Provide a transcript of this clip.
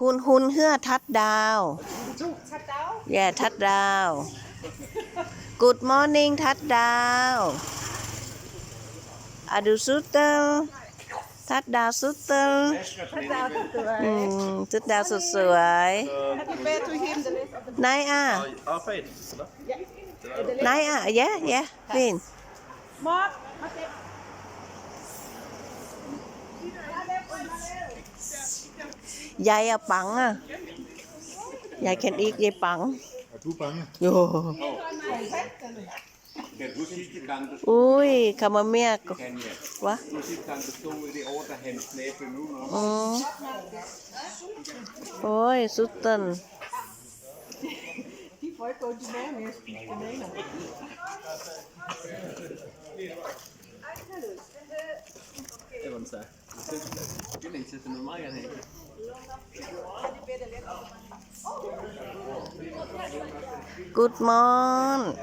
หุนหุนเฮื่อทัดดาวแย่ทัดดาวกูดมอร์นิ่งทัดดาวอดูสุดเตลทัดดาวสุดเตลทัดดาวสุดสวยนายอ่ะนายอ่ะแย่แย่ฟินมอเ็ยายปังอ่ะยายแคนอีกยายปังทูปังโออุ้ยคามาเมียกวะโอ้ย สุดตันเดี๋ยวผมจะ Good morning.